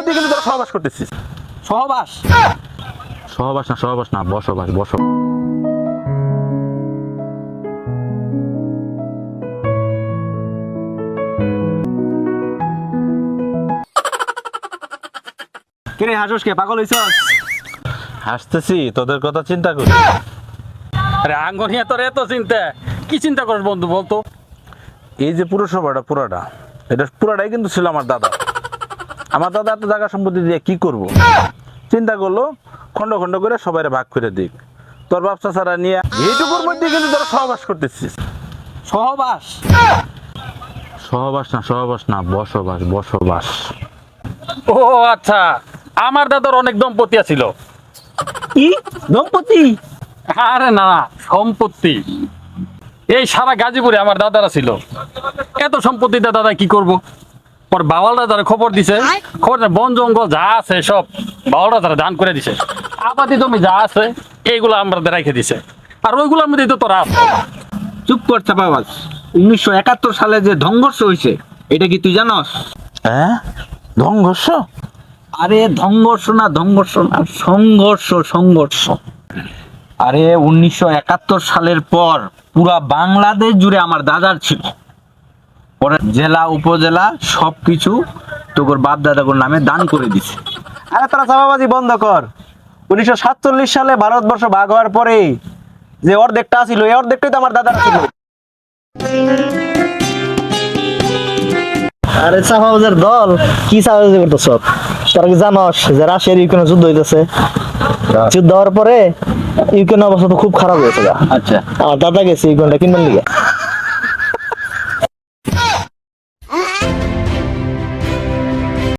মধ্যে কিন্তু তোরা সহবাস করতেছিস। সহবাস? সহবাস না সহবাস না বসবাস বস কিরে হাসুস কে? পাগল হইছস? হাসতেছি তোদের কথা চিন্তা করি। আরে আঙ্গনিয়া তোর এত চিন্তা। কি চিন্তা করিস বন্ধু বলতো? এই যে পুরসভাটা পুরাটা এটা পুরাটাই কিন্তু ছিল আমার দাদা। আমার দাদা এত জায়গা সম্পত্তি দিয়ে কি করব? চিন্তা করল খন্ড খন্ড করে সবাই ভাগ করে দিক। তোর ব্যবসা ছাড়া নিয়ে এইটুকুর মধ্যে কিন্তু তোরা সহবাস করতেছিস। সহবাস? সহবাস না সহবাস না বসবাস বসবাস। ও আচ্ছা। আমার দাদার অনেক দম্পতি ছিল কি? দম্পতি? আরে না সম্পত্তি। এই সারা গাজীপুরে আমার দাদারা ছিল। এত সম্পত্তিতে দাদা কি করব? পর বাওয়াল দাদার খবর দিছে খবর বন জঙ্গল যা আছে সব বাওয়াল দাদারা দান করে দিছে। আপাতি জমি যা আছে এইগুলো আমাদের রেখে দিছে। আর ওইগুলোর মধ্যেই তো তোরা আছো। চুপ কর চাপাবাজ উনিশশো একাত্তর সালে যে সংঘর্ষ হয়েছে এটা কি তুই জানস? হ্যাঁ? ধংঘর্ষ আরে সংঘর্ষ না সংঘর্ষ না সংঘর্ষ সংঘর্ষ। আরে উনিশশো একাত্তর সালের পর পুরা বাংলাদেশ জুড়ে আমার দাদার ছিল। পরে জেলা উপজেলা সবকিছু তোর বাপ দাদাগুর নামে দান করে দিছে। আরে তারা চাপাবাজি বন্ধ কর। উনিশশো সাতচল্লিশ সালে ভারতবর্ষ ভাগ হওয়ার পরে যে অর্ধেকটা ছিল এই অর্ধেকটাই তো আমার দাদার ছিল। আরে চাপাবাজের দল কি চাপাবাজি করতেছ? তোরা কি জানস যে রাশিয়ার ইউক্রেনের যুদ্ধ হইতেছে? যুদ্ধ হওয়ার পরে ইউক্রেনের অবস্থা তো খুব খারাপ হয়েছে আচ্ছা। আমার দাদা গেছে ইউক্রেনটা কিনবেন লিগে।